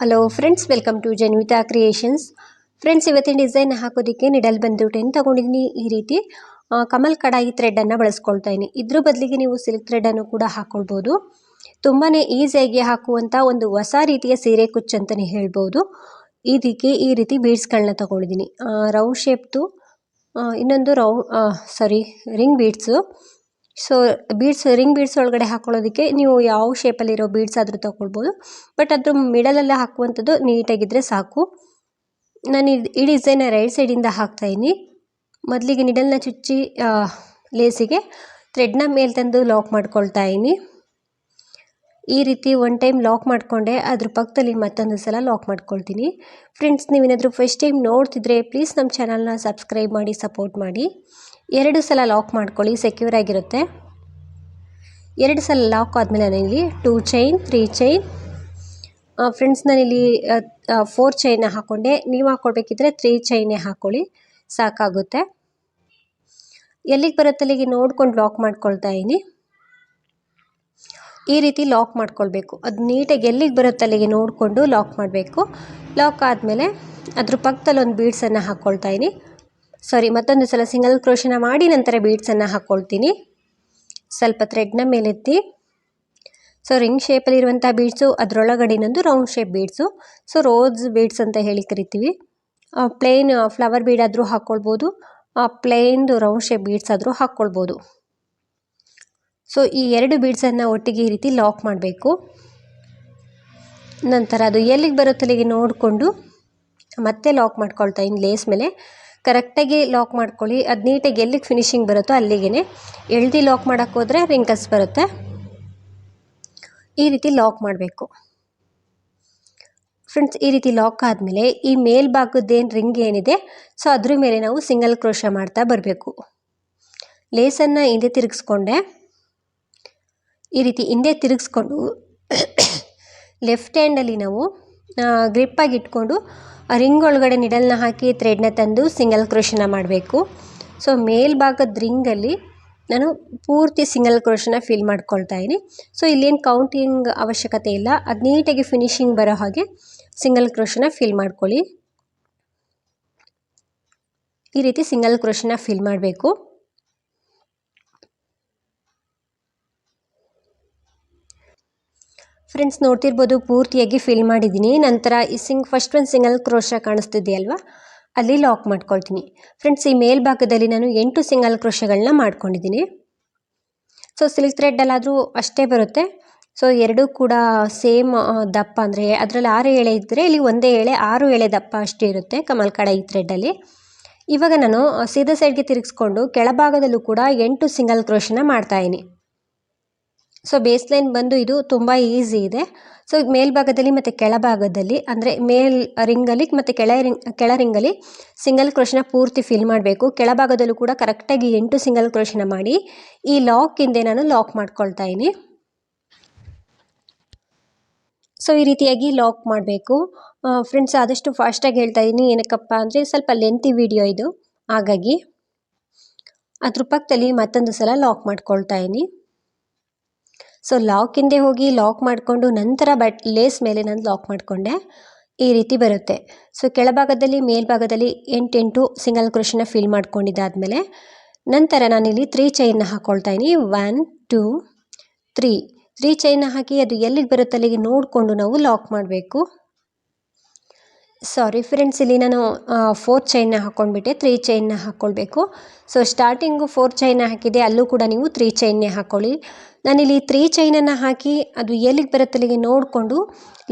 Hello friends welcome to Janvita creations friends ಇವತ್ತಿನ design ಹಾಕೋದಕ್ಕೆ needle ಬಂದು ಟೆನ್ ತೊಗೊಂಡಿದ್ದೀನಿ ಈ ರೀತಿ ಕಮಲ್ ಕಡಾಯಿ ಥ್ರೆಡನ್ನು ಬಳಸ್ಕೊಳ್ತಾ ಇದ್ದೀನಿ. ಇದ್ರ ಬದಲಿಗೆ ನೀವು ಸಿಲ್ಕ್ ಥ್ರೆಡನ್ನು ಕೂಡ ಹಾಕ್ಕೊಳ್ಬೋದು ತುಂಬಾ ಈಸಿಯಾಗಿ ಹಾಕುವಂಥ ಒಂದು ಹೊಸ ರೀತಿಯ ಸೀರೆ ಕುಚ್ಚು ಅಂತಲೇ ಹೇಳ್ಬೋದು. ಇದಕ್ಕೆ ಈ ರೀತಿ ಬೀಡ್ಸ್ಗಳನ್ನ ತಗೊಂಡಿದ್ದೀನಿ ರೌಂಡ್ ಶೇಪ್ದು ಇನ್ನೊಂದು row sorry ring beads so beads ring beads ಒಳಗಡೆ ಹಾಕೊಳ್ಳೋದಕ್ಕೆ ನೀವು ಯಾವ ಶೇಪಲ್ಲಿರೋ ಬೀಡ್ಸ್ ಆದರೂ ತಗೊಳ್ಬೋದು. ಬಟ್ ಅದ್ರ ಮಿಡಲೆಲ್ಲ ಹಾಕುವಂಥದ್ದು ನೀಟಾಗಿದ್ದರೆ ಸಾಕು. ನಾನು ಈ ಡಿಸೈನ ರೈಟ್ ಸೈಡಿಂದ ಹಾಕ್ತಾಯಿದ್ದೀನಿ ಮೊದಲಿಗೆ ನಿಡಲ್ನ ಚುಚ್ಚಿ ಲೇಸಿಗೆ ಥ್ರೆಡ್ನ ಮೇಲೆ ತಂದು ಲಾಕ್ ಮಾಡ್ಕೊಳ್ತಾ ಇದ್ದೀನಿ ಈ ರೀತಿ ಒನ್ ಟೈಮ್ ಲಾಕ್ ಮಾಡಿಕೊಂಡೆ, ಅದ್ರ ಪಕ್ಕದಲ್ಲಿ ಮತ್ತೊಂದು ಸಲ ಲಾಕ್ ಮಾಡ್ಕೊಳ್ತೀನಿ. ಫ್ರೆಂಡ್ಸ್ ನೀವೇನಾದರೂ ಫಸ್ಟ್ ಟೈಮ್ ನೋಡ್ತಿದ್ರೆ ಪ್ಲೀಸ್ ನಮ್ಮ ಚಾನಲ್ನ ಸಬ್ಸ್ಕ್ರೈಬ್ ಮಾಡಿ ಸಪೋರ್ಟ್ ಮಾಡಿ. ಎರಡು ಸಲ ಲಾಕ್ ಮಾಡ್ಕೊಳ್ಳಿ ಸೆಕ್ಯೂರ್ ಆಗಿರುತ್ತೆ. ಎರಡು ಸಲ ಲಾಕ್ ಆದಮೇಲೆ ನಾನಿಲ್ಲಿ two chain three chain friends ನಾನಿಲ್ಲಿ ಫೋರ್ ಚೈನ್ನ ಹಾಕ್ಕೊಂಡೆ ನೀವು ಹಾಕ್ಕೊಳ್ಬೇಕಿದ್ರೆ ತ್ರೀ ಚೈನೇ ಹಾಕ್ಕೊಳ್ಳಿ ಸಾಕಾಗುತ್ತೆ. ಎಲ್ಲಿಗೆ ಬರುತ್ತೆ ಅಲ್ಲಿಗೆ ನೋಡ್ಕೊಂಡು ಲಾಕ್ ಮಾಡ್ಕೊಳ್ತಾ ಇದ್ದೀನಿ ಈ ರೀತಿ ಲಾಕ್ ಮಾಡ್ಕೊಳ್ಬೇಕು. ಅದು ನೀಟಾಗಿ ಎಲ್ಲಿಗೆ ಬರುತ್ತೆ ಅಲ್ಲಿಗೆ ನೋಡಿಕೊಂಡು ಲಾಕ್ ಮಾಡಬೇಕು. ಲಾಕ್ ಆದಮೇಲೆ ಅದ್ರ ಪಕ್ಕದಲ್ಲಿ ಒಂದು ಬೀಡ್ಸನ್ನು ಹಾಕ್ಕೊಳ್ತಾ ಇದ್ದೀನಿ ಸಾರಿ ಮತ್ತೊಂದು ಸಲ ಸಿಂಗಲ್ ಕ್ರೋಶನ ಮಾಡಿ ನಂತರ ಬೀಡ್ಸನ್ನು ಹಾಕ್ಕೊಳ್ತೀನಿ ಸ್ವಲ್ಪ ಥ್ರೆಡ್ನ ಮೇಲೆತ್ತಿ ಸೊ ರಿಂಗ್ ಶೇಪಲ್ಲಿರುವಂಥ ಬೀಡ್ಸು ಅದರೊಳಗಡೆ ಇನ್ನೊಂದು round shape beads so rose beads ಅಂತ ಹೇಳಿ ಕರಿತೀವಿ. ಪ್ಲೇನ್ ಫ್ಲವರ್ ಬೀಡಾದರೂ ಹಾಕ್ಕೊಳ್ಬೋದು ಪ್ಲೇನ್ದು ರೌಂಡ್ ಶೇಪ್ ಬೀಡ್ಸ್ ಆದರೂ ಹಾಕ್ಕೊಳ್ಬೋದು ಸೊ ಈ ಎರಡು ಬೀಡ್ಸನ್ನು ಒಟ್ಟಿಗೆ ಈ ರೀತಿ ಲಾಕ್ ಮಾಡಬೇಕು. ನಂತರ ಅದು ಎಲ್ಲಿಗೆ ಬರುತ್ತೋ ಅಲ್ಲಿಗೆ ನೋಡಿಕೊಂಡು ಮತ್ತೆ ಲಾಕ್ ಮಾಡ್ಕೊಳ್ತಾ ಇನ್ನು ಲೇಸ್ ಮೇಲೆ. ಕರೆಕ್ಟಾಗಿ ಲಾಕ್ ಮಾಡ್ಕೊಳ್ಳಿ. ಅದು ನೀಟಾಗಿ ಎಲ್ಲಿಗೆ ಫಿನಿಶಿಂಗ್ ಬರುತ್ತೋ ಅಲ್ಲಿಗೆ ಎಳ್ದಿ ಲಾಕ್ ಮಾಡೋಕ್ಕೋದ್ರೆ ರಿಂಕಲ್ಸ್ ಬರುತ್ತೆ. ಈ ರೀತಿ ಲಾಕ್ ಮಾಡಬೇಕು. ಫ್ರೆಂಡ್ಸ್ ಈ ರೀತಿ ಲಾಕ್ ಆದಮೇಲೆ ಈ ಮೇಲ್ಭಾಗದ್ದೇನು ರಿಂಗ್ ಏನಿದೆ ಸೊ ಅದ್ರ ಮೇಲೆ ನಾವು ಸಿಂಗಲ್ ಕ್ರೋಶ ಮಾಡ್ತಾ ಬರಬೇಕು. ಲೇಸನ್ನು ಹಿಂದೆ ತಿರುಗಿಸ್ಕೊಂಡೆ. ಈ ರೀತಿ ಹಿಂದೆ ತಿರುಗಿಸ್ಕೊಂಡು ಲೆಫ್ಟ್ ಹ್ಯಾಂಡಲ್ಲಿ ನಾವು ಗ್ರಿಪ್ಪಾಗಿ ಇಟ್ಕೊಂಡು ರಿಂಗ್ ಒಳಗಡೆ ನಿಡಲ್ನ ಹಾಕಿ ಥ್ರೆಡ್ನ ತಂದು ಸಿಂಗಲ್ ಕ್ರೋಶನ ಮಾಡಬೇಕು. ಸೊ ಮೇಲ್ಭಾಗದ ರಿಂಗಲ್ಲಿ ನಾನು ಪೂರ್ತಿ ಸಿಂಗಲ್ ಕ್ರೋಶನ ಫಿಲ್ ಮಾಡ್ಕೊಳ್ತಾ ಇದ್ದೀನಿ. ಸೊ ಇಲ್ಲೇನು ಕೌಂಟಿಂಗ್ ಅವಶ್ಯಕತೆ ಇಲ್ಲ. ಅದು ನೀಟಾಗಿ ಫಿನಿಶಿಂಗ್ ಬರೋ ಹಾಗೆ ಸಿಂಗಲ್ ಕ್ರೋಶನ ಫಿಲ್ ಮಾಡ್ಕೊಳ್ಳಿ. ಈ ರೀತಿ ಸಿಂಗಲ್ ಕ್ರೋಶನ ಫಿಲ್ ಮಾಡಬೇಕು. ಫ್ರೆಂಡ್ಸ್ ನೋಡ್ತಿರ್ಬೋದು, ಪೂರ್ತಿಯಾಗಿ ಫಿಲ್ ಮಾಡಿದ್ದೀನಿ. ನಂತರ ಈ ಸಿಂಗ್ ಫಸ್ಟ್ ಒಂದು ಸಿಂಗಲ್ ಕ್ರೋಶ ಕಾಣಿಸ್ತಿದೆಯಲ್ವಾ ಅಲ್ಲಿ ಲಾಕ್ ಮಾಡ್ಕೊಳ್ತೀನಿ. ಫ್ರೆಂಡ್ಸ್ ಈ ಮೇಲ್ಭಾಗದಲ್ಲಿ ನಾನು ಎಂಟು ಸಿಂಗಲ್ ಕ್ರೋಶಗಳನ್ನ ಮಾಡ್ಕೊಂಡಿದ್ದೀನಿ. ಸೊ ಸಿಲ್ಕ್ ಥ್ರೆಡ್ಡಲ್ಲಾದರೂ ಅಷ್ಟೇ ಬರುತ್ತೆ. ಸೊ ಎರಡೂ ಕೂಡ ಸೇಮ್ ದಪ್ಪ ಅಂದರೆ ಅದರಲ್ಲಿ ಆರು ಎಳೆ ಇದ್ದರೆ ಇಲ್ಲಿ ಒಂದೇ ಎಳೆ, ಆರು ಎಳೆ ದಪ್ಪ ಅಷ್ಟೇ ಇರುತ್ತೆ ಕಮಲ್ ಕಡಾಯಿ ಥ್ರೆಡ್ಡಲ್ಲಿ ಇವಾಗ ನಾನು ಸೀದಾ ಸೈಡ್ಗೆ ತಿರುಗಿಸ್ಕೊಂಡು ಕೆಳಭಾಗದಲ್ಲೂ ಕೂಡ ಎಂಟು ಸಿಂಗಲ್ ಕ್ರೋಶನ ಮಾಡ್ತಾಯಿದ್ದೀನಿ ಸೊ ಬೇಸ್ ಲೈನ್ ಬಂದು ಇದು ತುಂಬ ಈಸಿ ಇದೆ. ಸೊ ಮೇಲ್ಭಾಗದಲ್ಲಿ ಮತ್ತು ಕೆಳಭಾಗದಲ್ಲಿ, ಅಂದರೆ ಮೇಲ್ ರಿಂಗಲ್ಲಿ ಮತ್ತು ಕೆಳ ರಿಂಗ್, ಕೆಳ ರಿಂಗಲ್ಲಿ ಸಿಂಗಲ್ ಕ್ರೋಶನ ಪೂರ್ತಿ ಫಿಲ್ ಮಾಡಬೇಕು. ಕೆಳಭಾಗದಲ್ಲೂ ಕೂಡ ಕರೆಕ್ಟಾಗಿ ಎಂಟು ಸಿಂಗಲ್ ಕ್ರೋಶನ ಮಾಡಿ. ಈ ಲಾಕ್ ಹಿಂದೆ ನಾನು ಲಾಕ್ ಮಾಡ್ಕೊಳ್ತಾ ಇದ್ದೀನಿ ಸೊ ಈ ರೀತಿಯಾಗಿ ಲಾಕ್ ಮಾಡಬೇಕು. ಫ್ರೆಂಡ್ಸ್ ಆದಷ್ಟು ಫಾಸ್ಟಾಗಿ ಹೇಳ್ತಾ ಇದ್ದೀನಿ ಏನಕ್ಕಪ್ಪ ಅಂದರೆ ಸ್ವಲ್ಪ ಲೆಂತಿ ವಿಡಿಯೋ ಇದು. ಹಾಗಾಗಿ, ಅದ್ರ ಪಕ್ಕದಲ್ಲಿ ಮತ್ತೊಂದು ಸಲ ಲಾಕ್ ಮಾಡ್ಕೊಳ್ತಾ ಇದ್ದೀನಿ ಸೊ ಲಾಕ್ ಹಿಂದೆ ಹೋಗಿ ಲಾಕ್ ಮಾಡಿಕೊಂಡು ನಂತರ ಬಟ್ ಲೇಸ್ ಮೇಲೆ ನಾನು ಲಾಕ್ ಮಾಡಿಕೊಂಡೆ. ಈ ರೀತಿ ಬರುತ್ತೆ. ಸೊ ಕೆಳಭಾಗದಲ್ಲಿ, ಮೇಲ್ಭಾಗದಲ್ಲಿ ಎಂಟೆಂಟು ಸಿಂಗಲ್ ಕ್ರೋಶನ ಫಿಲ್ ಮಾಡ್ಕೊಂಡಿದ್ದಾದಮೇಲೆ ನಂತರ ನಾನಿಲ್ಲಿ ತ್ರೀ ಚೈನ್ನ ಹಾಕ್ಕೊಳ್ತಾ ಇದ್ದೀನಿ. ಒನ್ ಟೂ ತ್ರೀ ತ್ರೀ ಚೈನ್ನ ಹಾಕಿ ಅದು ಎಲ್ಲಿಗೆ ಬರುತ್ತೆ ಅಲ್ಲಿಗೆ ನೋಡಿಕೊಂಡು ನಾವು ಲಾಕ್ ಮಾಡಬೇಕು. ಸಾರಿ ಫ್ರೆಂಡ್ಸ್ ಇಲ್ಲಿ ನಾನು ಫೋರ್ ಚೈನ್ನ ಹಾಕ್ಕೊಂಡ್ಬಿಟ್ಟೆ ತ್ರೀ ಚೈನ್ನ ಹಾಕ್ಕೊಳ್ಬೇಕು ಸೊ ಸ್ಟಾರ್ಟಿಂಗು ಫೋರ್ ಚೈನ್ನ ಹಾಕಿದೆ, ಅಲ್ಲೂ ಕೂಡ ನೀವು ತ್ರೀ ಚೈನ್ನೇ ಹಾಕ್ಕೊಳ್ಳಿ ನಾನಿಲ್ಲಿ ತ್ರೀ ಚೈನನ್ನು ಹಾಕಿ ಅದು ಎಲ್ಲಿಗೆ ಬರುತ್ತೆ ಅಲ್ಲಿಗೆ ನೋಡಿಕೊಂಡು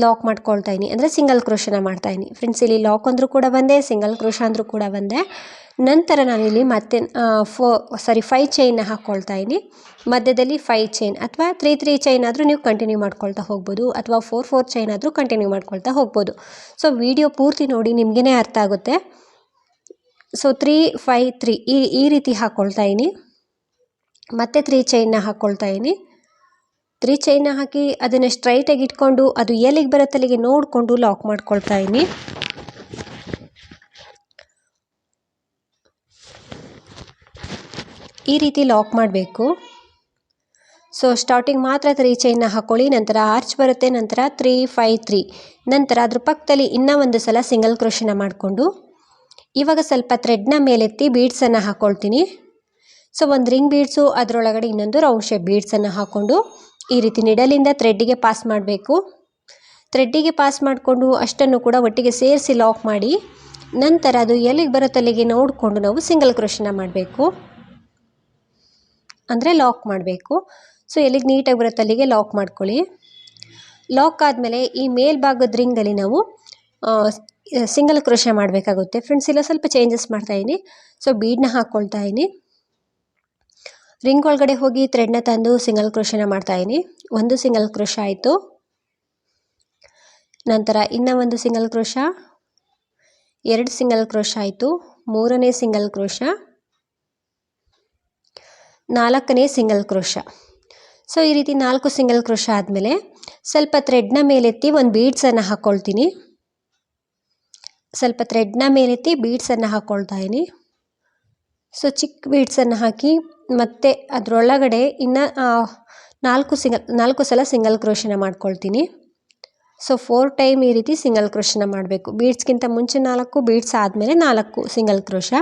ಲಾಕ್ ಮಾಡ್ಕೊಳ್ತಾ ಇದ್ದೀನಿ ಅಂದರೆ ಸಿಂಗಲ್ ಕ್ರೋಶನ ಮಾಡ್ತಾ ಇದ್ದೀನಿ ಫ್ರೆಂಡ್ಸ್ ಇಲ್ಲಿ ಲಾಕ್ ಅಂದರೂ ಕೂಡ ಬಂದೆ ಸಿಂಗಲ್ ಕ್ರೋಶ ಅಂದರೂ ಕೂಡ ಬಂದೆ. ನಂತರ ನಾನಿಲ್ಲಿ ಮತ್ತೆ ಫೋ ಸಾರಿ ಫೈ ಚೈನ್ನ ಹಾಕ್ಕೊಳ್ತಾ ಇದ್ದೀನಿ ಮಧ್ಯದಲ್ಲಿ ಫೈವ್ ಚೈನ್ ಅಥವಾ ತ್ರೀ ತ್ರೀ ಚೈನ್ ಆದರೂ ನೀವು ಕಂಟಿನ್ಯೂ ಮಾಡ್ಕೊಳ್ತಾ ಹೋಗ್ಬೋದು. ಅಥವಾ ಫೋರ್ ಫೋರ್ ಚೈನ್ ಆದರೂ ಕಂಟಿನ್ಯೂ ಮಾಡ್ಕೊಳ್ತಾ ಹೋಗ್ಬೋದು. ಸೊ ವಿಡಿಯೋ ಪೂರ್ತಿ ನೋಡಿ ನಿಮಗೇ ಅರ್ಥ ಆಗುತ್ತೆ. ಸೊ ತ್ರೀ ಫೈ ತ್ರೀ ಈ ಈ ರೀತಿ ಹಾಕ್ಕೊಳ್ತಾ ಇದ್ದೀನಿ ಮತ್ತೆ ತ್ರೀ ಚೈನ್ನ ಹಾಕ್ಕೊಳ್ತಾ ಇದ್ದೀನಿ ತ್ರೀ ಚೈನ್ ಹಾಕಿ ಅದನ್ನು ಸ್ಟ್ರೈಟಾಗಿ ಇಟ್ಕೊಂಡು ಅದು ಎಲ್ಲಿಗೆ ಬರುತ್ತೆ ಅಲ್ಲಿಗೆ ನೋಡಿಕೊಂಡು ಲಾಕ್ ಮಾಡ್ಕೊಳ್ತಾ ಇದ್ದೀನಿ. ಈ ರೀತಿ ಲಾಕ್ ಮಾಡಬೇಕು. ಸೊ ಸ್ಟಾರ್ಟಿಂಗ್ ಮಾತ್ರ ತ್ರೀ ಚೈನ್ನ ಹಾಕ್ಕೊಳ್ಳಿ ನಂತರ ಆರ್ಚ್ ಬರುತ್ತೆ, ನಂತರ ತ್ರೀ ಫೈ ತ್ರೀ ನಂತರ ಅದ್ರ ಪಕ್ಕದಲ್ಲಿ ಇನ್ನೂ ಒಂದು ಸಲ ಸಿಂಗಲ್ ಕ್ರೋಶನ ಮಾಡಿಕೊಂಡು, ಇವಾಗ ಸ್ವಲ್ಪ ಥ್ರೆಡ್ನ ಮೇಲೆತ್ತಿ ಬೀಡ್ಸನ್ನು ಹಾಕ್ಕೊಳ್ತೀನಿ ಸೊ ಒಂದು ರಿಂಗ್ ಬೀಡ್ಸು ಅದರೊಳಗಡೆ ಇನ್ನೊಂದು ರೌಂಡ್ ಶೇಪ್ ಬೀಡ್ಸನ್ನು ಹಾಕ್ಕೊಂಡು ಈ ರೀತಿ ನಿಡಲಿಂದ ಥ್ರೆಡ್ಡಿಗೆ ಪಾಸ್ ಮಾಡಬೇಕು. ಥ್ರೆಡ್ಡಿಗೆ ಪಾಸ್ ಮಾಡಿಕೊಂಡು ಅಷ್ಟನ್ನು ಕೂಡ ಒಟ್ಟಿಗೆ ಸೇರಿಸಿ ಲಾಕ್ ಮಾಡಿ, ನಂತರ ಅದು ಎಲ್ಲಿಗೆ ಬರೋ ಅಲ್ಲಿಗೆ ನೋಡಿಕೊಂಡು ನಾವು ಸಿಂಗಲ್ ಕ್ರೋಶನ ಮಾಡಬೇಕು. ಅಂದರೆ ಲಾಕ್ ಮಾಡಬೇಕು. ಸೊ ಎಲ್ಲಿಗೆ ನೀಟಾಗಿ ಬರೋ ಅಲ್ಲಿಗೆ ಲಾಕ್ ಮಾಡ್ಕೊಳ್ಳಿ. ಲಾಕ್ ಆದಮೇಲೆ ಈ ಮೇಲ್ಭಾಗದ ರಿಂಗಲ್ಲಿ ನಾವು ಸಿಂಗಲ್ ಕ್ರೋಶ ಮಾಡಬೇಕಾಗುತ್ತೆ. ಫ್ರೆಂಡ್ಸ್ ಇಲ್ಲ ಸ್ವಲ್ಪ ಚೇಂಜಸ್ ಮಾಡ್ತಾಯಿದ್ದೀನಿ ಸೊ ಬೀಡನ್ನ ಹಾಕ್ಕೊಳ್ತಾ ಇದ್ದೀನಿ ರಿಂಗ್ ಒಳಗಡೆ ಹೋಗಿ ಥ್ರೆಡ್ನ ತಂದು ಸಿಂಗಲ್ ಕ್ರೋಶನ ಮಾಡ್ತಾಯಿದ್ದೀನಿ ಒಂದು ಸಿಂಗಲ್ ಕ್ರೋಶ ಆಯಿತು. ನಂತರ ಇನ್ನೂ ಒಂದು ಸಿಂಗಲ್ ಕ್ರೋಶ ಎರಡು ಸಿಂಗಲ್ ಕ್ರೋಶ ಆಯಿತು. ಮೂರನೇ ಸಿಂಗಲ್ ಕ್ರೋಶ ನಾಲ್ಕನೇ ಸಿಂಗಲ್ ಕ್ರೋಶ ಸೊ ಈ ರೀತಿ ನಾಲ್ಕು ಸಿಂಗಲ್ ಕ್ರೋಶ ಆದಮೇಲೆ ಸ್ವಲ್ಪ ಥ್ರೆಡ್ನ ಮೇಲೆತ್ತಿ ಒಂದು ಬೀಡ್ಸನ್ನು ಹಾಕ್ಕೊಳ್ತೀನಿ ಸ್ವಲ್ಪ ಥ್ರೆಡ್ನ ಮೇಲೆತ್ತಿ ಬೀಡ್ಸನ್ನು ಹಾಕ್ಕೊಳ್ತಾ ಇದ್ದೀನಿ ಸೊ ಚಿಕ್ಕ ಬೀಡ್ಸನ್ನು ಹಾಕಿ ಮತ್ತೆ ಅದರೊಳಗಡೆ ಇನ್ನು ನಾಲ್ಕು ಸಿಂಗಲ್, ನಾಲ್ಕು ಸಲ ಸಿಂಗಲ್ ಕ್ರೋಶನ ಮಾಡ್ಕೊಳ್ತೀನಿ. ಸೊ ಫೋರ್ ಟೈಮ್ ಈ ರೀತಿ ಸಿಂಗಲ್ ಕ್ರೋಶನ ಮಾಡಬೇಕು. ಬೀಡ್ಸ್ಗಿಂತ ಮುಂಚೆ ನಾಲ್ಕು ಬೀಡ್ಸ್ ಆದಮೇಲೆ ನಾಲ್ಕು ಸಿಂಗಲ್ ಕ್ರೋಶ.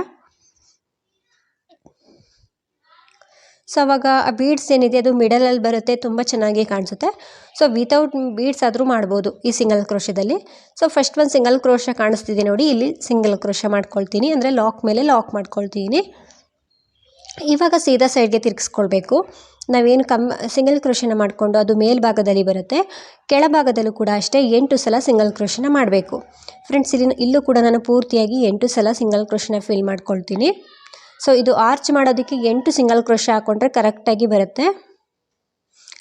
ಸೊ ಅವಾಗ ಆ ಬೀಡ್ಸ್ ಏನಿದೆ, ಅದು ಮಿಡಲಲ್ಲಿ ಬರುತ್ತೆ, ತುಂಬ ಚೆನ್ನಾಗಿ ಕಾಣಿಸುತ್ತೆ. ಸೊ ವಿತೌಟ್ ಬೀಡ್ಸ್ ಆದರೂ ಮಾಡ್ಬೋದು ಈ ಸಿಂಗಲ್ ಕ್ರೋಶದಲ್ಲಿ. ಸೊ ಫಸ್ಟ್ ಒಂದು ಸಿಂಗಲ್ ಕ್ರೋಶ ಕಾಣಿಸ್ತಿದೆ ನೋಡಿ, ಇಲ್ಲಿ ಸಿಂಗಲ್ ಕ್ರೋಶ ಮಾಡ್ಕೊಳ್ತೀನಿ. ಅಂದರೆ ಲಾಕ್ ಮೇಲೆ ಲಾಕ್ ಮಾಡ್ಕೊಳ್ತೀನಿ. ಇವಾಗ ಸೀದಾ ಸೈಡ್ಗೆ ತಿರುಗಿಸ್ಕೊಳ್ಬೇಕು. ನಾವೇನು ಕಮ್ ಸಿಂಗಲ್ ಕ್ರೋಶನ ಮಾಡಿಕೊಂಡು ಅದು ಮೇಲ್ಭಾಗದಲ್ಲಿ ಬರುತ್ತೆ. ಕೆಳಭಾಗದಲ್ಲೂ ಕೂಡ ಅಷ್ಟೇ ಎಂಟು ಸಲ ಸಿಂಗಲ್ ಕ್ರೋಶನ ಮಾಡಬೇಕು. ಫ್ರೆಂಡ್ಸ್ ಇಲ್ಲಿ ಇಲ್ಲೂ ಕೂಡ ನಾನು ಪೂರ್ತಿಯಾಗಿ ಎಂಟು ಸಲ ಸಿಂಗಲ್ ಕ್ರೋಶನ ಫಿಲ್ ಮಾಡ್ಕೊಳ್ತೀನಿ. ಸೊ ಇದು ಆರ್ಚ್ ಮಾಡೋದಕ್ಕೆ ಎಂಟು ಸಿಂಗಲ್ ಕ್ರೋಶ ಹಾಕ್ಕೊಂಡ್ರೆ ಕರೆಕ್ಟಾಗಿ ಬರುತ್ತೆ.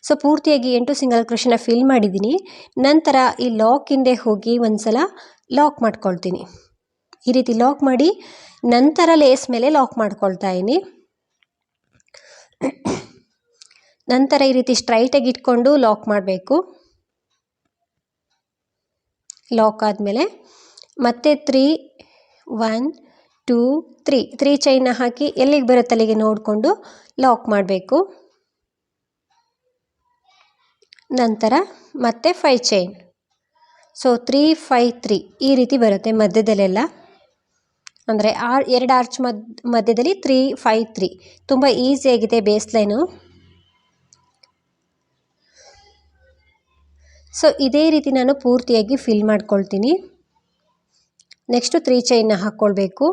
ಸೊ ಪೂರ್ತಿಯಾಗಿ ಎಂಟು ಸಿಂಗಲ್ ಕ್ರೋಶನ ಫಿಲ್ ಮಾಡಿದ್ದೀನಿ ನಂತರ ಈ ಲಾಕ್ ಹಿಂದೆ ಹೋಗಿ ಒಂದು ಸಲ ಲಾಕ್ ಮಾಡ್ಕೊಳ್ತೀನಿ. ಈ ರೀತಿ ಲಾಕ್ ಮಾಡಿ ನಂತರ ಲೇಸ್ ಮೇಲೆ ಲಾಕ್ ಮಾಡ್ಕೊಳ್ತಾ ಇದ್ದೀನಿ ನಂತರ ಈ ರೀತಿ ಸ್ಟ್ರೈಟಾಗಿ ಇಟ್ಕೊಂಡು ಲಾಕ್ ಮಾಡಬೇಕು. ಲಾಕ್ ಆದಮೇಲೆ ಮತ್ತೆ three one two three three ಚೈನ್ನ ಹಾಕಿ ಎಲ್ಲಿಗೆ ಬರುತ್ತೆ ಅಲ್ಲಿಗೆ ನೋಡಿಕೊಂಡು ಲಾಕ್ ಮಾಡಬೇಕು. ನಂತರ ಮತ್ತೆ five chain so three five three ಈ ರೀತಿ ಬರುತ್ತೆ ಮಧ್ಯದಲ್ಲೆಲ್ಲ. ಅಂದರೆ ಆರ್, ಎರಡು ಆರ್ಚ್ ಮದ್, ಮಧ್ಯದಲ್ಲಿ ತ್ರೀ ಫೈ ತ್ರೀ ತುಂಬ ಈಸಿಯಾಗಿದೆ ಬೇಸ್ ಲೈನು ಸೊ ಇದೇ ರೀತಿ ನಾನು ಪೂರ್ತಿಯಾಗಿ ಫಿಲ್ ಮಾಡ್ಕೊಳ್ತೀನಿ. ನೆಕ್ಸ್ಟು ತ್ರೀ ಚೈನ್ನ ಹಾಕ್ಕೊಳ್ಬೇಕು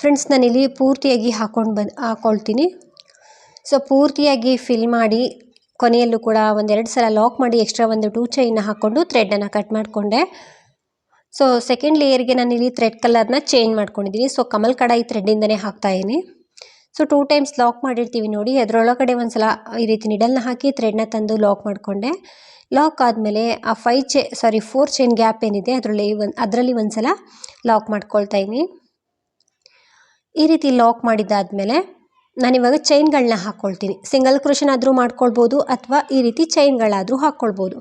ಫ್ರೆಂಡ್ಸ್ ನಾನಿಲ್ಲಿ ಪೂರ್ತಿಯಾಗಿ ಹಾಕ್ಕೊಂಡು ಬಂದು ಹಾಕ್ಕೊಳ್ತೀನಿ ಸೊ ಪೂರ್ತಿಯಾಗಿ ಫಿಲ್ ಮಾಡಿ, ಕೊನೆಯಲ್ಲೂ ಕೂಡ ಒಂದೆರಡು ಸಲ ಲಾಕ್ ಮಾಡಿ ಎಕ್ಸ್ಟ್ರಾ ಒಂದು ಟೂ ಚೈನ್ನ ಹಾಕ್ಕೊಂಡು ಥ್ರೆಡನ್ನು ಕಟ್ ಮಾಡಿಕೊಂಡೆ. ಸೊ ಸೆಕೆಂಡ್ ಲೇಯರ್ಗೆ ನಾನು ಇಲ್ಲಿ ಥ್ರೆಡ್ ಕಲರ್ನ ಚೇಂಜ್ ಮಾಡ್ಕೊಂಡಿದ್ದೀನಿ ಸೊ ಕಮಲ್ ಕಡಾಯಿ ಥ್ರೆಡ್ಡಿಂದನೇ ಹಾಕ್ತಾಯಿದ್ದೀನಿ ಸೊ ಟೂ ಟೈಮ್ಸ್ ಲಾಕ್ ಮಾಡಿರ್ತೀವಿ ನೋಡಿ. ಅದರೊಳಗಡೆ ಒಂದು ಸಲ ಈ ರೀತಿ ನಿಡಲ್ನ ಹಾಕಿ ಥ್ರೆಡ್ನ ತಂದು ಲಾಕ್ ಮಾಡಿಕೊಂಡೆ. ಲಾಕ್ ಆದಮೇಲೆ ಆ ಫೈ ಚೆ ಸಾರಿ ಫೋರ್ ಚೈನ್ ಗ್ಯಾಪ್ ಏನಿದೆ, ಅದರಲ್ಲಿ ಒಂದು ಅದರಲ್ಲಿ ಒಂದು ಸಲ ಲಾಕ್ ಮಾಡ್ಕೊಳ್ತಾ ಇದ್ದೀನಿ ಈ ರೀತಿ ಲಾಕ್ ಮಾಡಿದ್ದಾದಮೇಲೆ ನಾನಿವಾಗ ಚೈನ್ಗಳನ್ನ ಹಾಕ್ಕೊಳ್ತೀನಿ ಸಿಂಗಲ್ ಕ್ರೋಷನ್ ಆದರೂ ಮಾಡ್ಕೊಳ್ಬೋದು, ಅಥವಾ ಈ ರೀತಿ ಚೈನ್ಗಳಾದರೂ ಹಾಕ್ಕೊಳ್ಬೋದು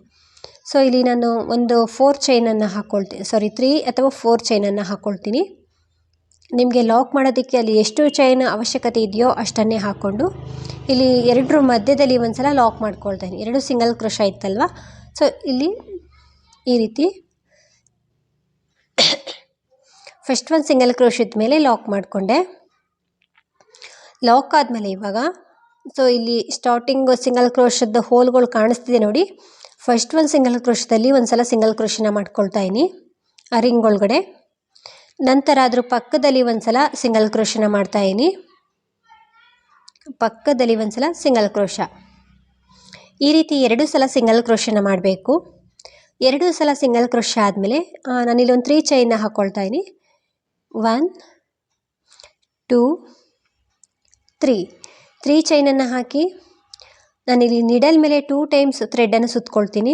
ಸೊ ಇಲ್ಲಿ ನಾನು ಒಂದು ಫೋರ್ ಚೈನನ್ನು ಹಾಕ್ಕೊಳ್ತೀನಿ ಸಾರಿ ತ್ರೀ ಅಥವಾ ಫೋರ್ ಚೈನನ್ನು ಹಾಕ್ಕೊಳ್ತೀನಿ ನಿಮಗೆ ಲಾಕ್ ಮಾಡೋದಕ್ಕೆ ಅಲ್ಲಿ ಎಷ್ಟು ಚೈನ್ ಅವಶ್ಯಕತೆ ಇದೆಯೋ ಅಷ್ಟನ್ನೇ ಹಾಕ್ಕೊಂಡು, ಇಲ್ಲಿ ಎರಡರ ಮಧ್ಯದಲ್ಲಿ ಒಂದು ಸಲ ಲಾಕ್ ಮಾಡ್ಕೊಳ್ತೀನಿ. ಎರಡು ಸಿಂಗಲ್ ಕ್ರೋಶ ಇತ್ತಲ್ವ? ಸೊ ಇಲ್ಲಿ ಈ ರೀತಿ ಫಸ್ಟ್ ಒಂದು ಸಿಂಗಲ್ ಕ್ರೋಶದ ಮೇಲೆ ಲಾಕ್ ಮಾಡಿಕೊಂಡೆ. ಲಾಕ್ ಆದಮೇಲೆ ಇವಾಗ ಸೊ ಇಲ್ಲಿ ಸ್ಟಾರ್ಟಿಂಗು ಸಿಂಗಲ್ ಕ್ರೋಶದ ಹೋಲ್ಗಳು ಕಾಣಿಸ್ತಿದೆ ನೋಡಿ. ಫಸ್ಟ್ ಒಂದು ಸಿಂಗಲ್ ಕ್ರೋಶದಲ್ಲಿ ಒಂದು ಸಲ ಸಿಂಗಲ್ ಕ್ರೋಶನ ಮಾಡ್ಕೊಳ್ತಾ ಇನಿ. ಆ ರಿಂಗ್ ಒಳಗಡೆ. ನಂತರ ಅದ್ರ ಪಕ್ಕದಲ್ಲಿ ಒಂದು ಸಲ ಸಿಂಗಲ್ ಕ್ರೋಶನ ಇನಿ. ಪಕ್ಕದಲ್ಲಿ ಒಂದು ಸಲ ಸಿಂಗಲ್ ಕ್ರೋಶ ಈ ರೀತಿ ಎರಡು ಸಲ ಸಿಂಗಲ್ ಕ್ರೋಶನ ಮಾಡಬೇಕು. ಎರಡು ಸಲ ಸಿಂಗಲ್ ಕ್ರೋಶ ಆದಮೇಲೆ ನಾನಿಲ್ಲಿ ಒಂದು ತ್ರೀ ಚೈನ ಹಾಕ್ಕೊಳ್ತಾ ಇನಿ. ಒನ್ ಟೂ ತ್ರೀ ತ್ರೀ ಚೈನನ್ನು ಹಾಕಿ ನಾನಿಲ್ಲಿ ನಿಡಲ್ ಮೇಲೆ ಟೂ ಟೈಮ್ಸ್ ಥ್ರೆಡನ್ನು ಸುತ್ಕೊಳ್ತೀನಿ.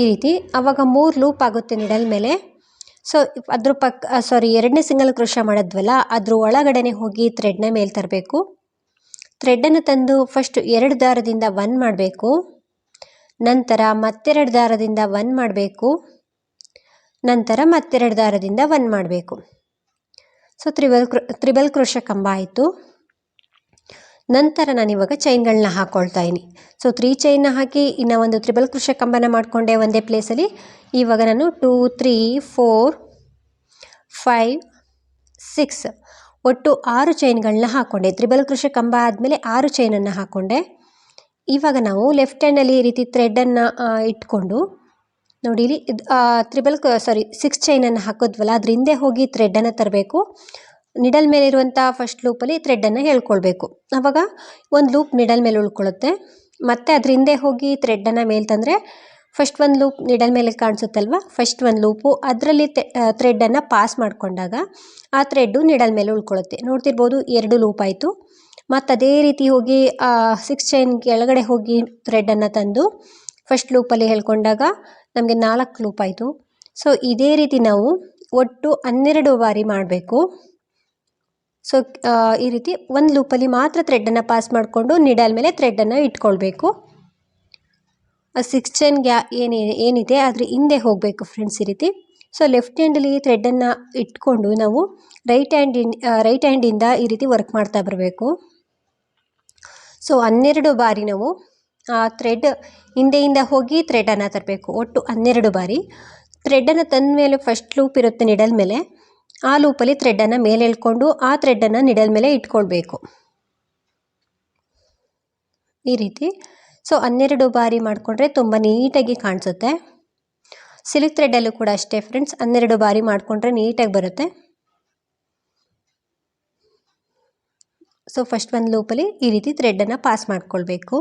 ಈ ರೀತಿ. ಆವಾಗ ಮೂರು ಲೂಪ್ ಆಗುತ್ತೆ ನಿಡಲ್ ಮೇಲೆ. ಸೊ ಅದ್ರ ಪಕ್ಕ ಸಾರಿ ಎರಡನೇ ಸಿಂಗಲ್ ಕೃಷ ಮಾಡಿದ್ವಲ್ಲ, ಅದ್ರ ಒಳಗಡೆನೆ ಹೋಗಿ ಥ್ರೆಡ್ನ ಮೇಲೆ ತರಬೇಕು. ಥ್ರೆಡ್ಡನ್ನು ತಂದು ಫಸ್ಟ್ ಎರಡು ದಾರದಿಂದ ಒನ್ ಮಾಡಬೇಕು. ನಂತರ ಮತ್ತೆರಡು ದಾರದಿಂದ ಒನ್ ಮಾಡಬೇಕು. ನಂತರ ಮತ್ತೆರಡು ದಾರದಿಂದ ಒನ್ ಮಾಡಬೇಕು. ಸೊ ತ್ರಿಬಲ್ ಕ್ರ ತ್ರಿಬಲ್ ಕ್ರೋಶ ಕಂಬ ಆಯಿತು. ನಂತರ ನಾನು ಇವಾಗ ಚೈನ್ಗಳನ್ನ ಹಾಕ್ಕೊಳ್ತಾ ಇದ್ದೀನಿ ಸೊ ತ್ರೀ ಚೈನ್ನ ಹಾಕಿ ಇನ್ನು ಒಂದು ತ್ರಿಬಲ್ ಕೃಷಿ ಕಂಬನ ಮಾಡಿಕೊಂಡೆ ಒಂದೇ ಪ್ಲೇಸಲ್ಲಿ ಇವಾಗ ನಾನು two three four five six ಒಟ್ಟು ಆರು ಚೈನ್ಗಳನ್ನ ಹಾಕ್ಕೊಂಡೆ ತ್ರಿಬಲ್ ಕೃಷ ಕಂಬ ಆದಮೇಲೆ ಆರು ಚೈನನ್ನು ಹಾಕ್ಕೊಂಡೆ ಇವಾಗ ನಾವು ಲೆಫ್ಟ್ ಹ್ಯಾಂಡಲ್ಲಿ ಈ ರೀತಿ ಥ್ರೆಡನ್ನು ಇಟ್ಕೊಂಡು ನೋಡಿ ಇದು ತ್ರಿಬಲ್ ಸಾರಿ ಸಿಕ್ಸ್ ಚೈನನ್ನು ಹಾಕೋದ್ವಲ್ಲ ಅದ್ರ ಹಿಂದೆ ಹೋಗಿ ಥ್ರೆಡನ್ನು ತರಬೇಕು. ನಿಡಲ್ ಮೇಲೆ ಇರುವಂಥ ಫಸ್ಟ್ ಲೂಪಲ್ಲಿ ಥ್ರೆಡ್ಡನ್ನು ಹೇಳ್ಕೊಳ್ಬೇಕು. ಆವಾಗ ಒಂದು ಲೂಪ್ ನಿಡಲ್ ಮೇಲೆ ಉಳ್ಕೊಳ್ಳುತ್ತೆ ಮತ್ತೆ ಅದ್ರ ಹಿಂದೆ ಹೋಗಿ ಥ್ರೆಡ್ಡನ್ನು ಮೇಲೆ ತಂದರೆ ಫಸ್ಟ್ ಒಂದು ಲೂಪ್ ನಿಡಲ್ ಮೇಲೆ ಕಾಣಿಸುತ್ತಲ್ವ? ಫಸ್ಟ್ ಒಂದು ಲೂಪು ಅದರಲ್ಲಿ ಥ್ರೆಡ್ಡನ್ನು ಪಾಸ್ ಮಾಡಿಕೊಂಡಾಗ ಆ ಥ್ರೆಡ್ಡು ನಿಡಲ್ ಮೇಲೆ ಉಳ್ಕೊಳ್ಳುತ್ತೆ ನೋಡ್ತಿರ್ಬೋದು ಎರಡು ಲೂಪ್ ಆಯಿತು. ಮತ್ತು ಅದೇ ರೀತಿ ಹೋಗಿ ಸಿಕ್ಸ್ ಚೈನ್ ಕೆಳಗಡೆ ಹೋಗಿ ಥ್ರೆಡ್ಡನ್ನು ತಂದು ಫಸ್ಟ್ ಲೂಪಲ್ಲಿ ಹೇಳ್ಕೊಂಡಾಗ ನಮಗೆ ನಾಲ್ಕು ಲೂಪ್ ಆಯಿತು. ಸೊ ಇದೇ ರೀತಿ ನಾವು ಒಟ್ಟು ಹನ್ನೆರಡು ಬಾರಿ ಮಾಡಬೇಕು. ಸೊ ಈ ರೀತಿ ಒಂದು ಲೂಪಲ್ಲಿ ಮಾತ್ರ ಥ್ರೆಡ್ಡನ್ನು ಪಾಸ್ ಮಾಡಿಕೊಂಡು ನಿಡಲ್ ಮೇಲೆ ಥ್ರೆಡ್ಡನ್ನು ಇಟ್ಕೊಳ್ಬೇಕು. ಆ ಸಿಕ್ಸ್ ಚೈನ್ ಗ್ಯಾ ಏನೇ ಏನಿದೆ ಅದ್ರ ಹಿಂದೆ ಹೋಗಬೇಕು ಫ್ರೆಂಡ್ಸ್ ಈ ರೀತಿ. ಸೊ ಲೆಫ್ಟ್ ಹ್ಯಾಂಡಲ್ಲಿ ಥ್ರೆಡನ್ನು ಇಟ್ಕೊಂಡು ನಾವು ರೈಟ್ ಹ್ಯಾಂಡಿನ್ ರೈಟ್ ಹ್ಯಾಂಡಿಂದ ಈ ರೀತಿ ವರ್ಕ್ ಮಾಡ್ತಾ ಬರಬೇಕು. ಸೊ ಹನ್ನೆರಡು ಬಾರಿ ನಾವು ಆ ಥ್ರೆಡ್ ಹಿಂದೆಯಿಂದ ಹೋಗಿ ಥ್ರೆಡ್ಡನ್ನು ತರಬೇಕು. ಒಟ್ಟು ಹನ್ನೆರಡು ಬಾರಿ. ಥ್ರೆಡನ್ನು ತಂದ ಮೇಲೆ ಫಸ್ಟ್ ಲೂಪ್ ಇರುತ್ತೆ ನಿಡಲ್ ಮೇಲೆ. ಆ ಲೂಪಲ್ಲಿ ಥ್ರೆಡ್ಡನ್ನು ಮೇಲೆ ಎಳ್ಕೊಂಡು ಆ ಥ್ರೆಡ್ಡನ್ನು ನಿಡಲ್ ಮೇಲೆ ಇಟ್ಕೊಳ್ಬೇಕು. ಈ ರೀತಿ. ಸೊ ಹನ್ನೆರಡು ಬಾರಿ ಮಾಡಿಕೊಂಡ್ರೆ ತುಂಬ ನೀಟಾಗಿ ಕಾಣಿಸುತ್ತೆ. ಸಿಲ್ಕ್ ಥ್ರೆಡ್ಡಲ್ಲೂ ಕೂಡ ಅಷ್ಟೇ ಫ್ರೆಂಡ್ಸ್ ಹನ್ನೆರಡು ಬಾರಿ ಮಾಡಿಕೊಂಡ್ರೆ ನೀಟಾಗಿ ಬರುತ್ತೆ. ಸೊ ಫಸ್ಟ್ ಒಂದು ಲೂಪಲ್ಲಿ ಈ ರೀತಿ ಥ್ರೆಡ್ಡನ್ನು ಪಾಸ್ ಮಾಡ್ಕೊಳ್ಬೇಕು.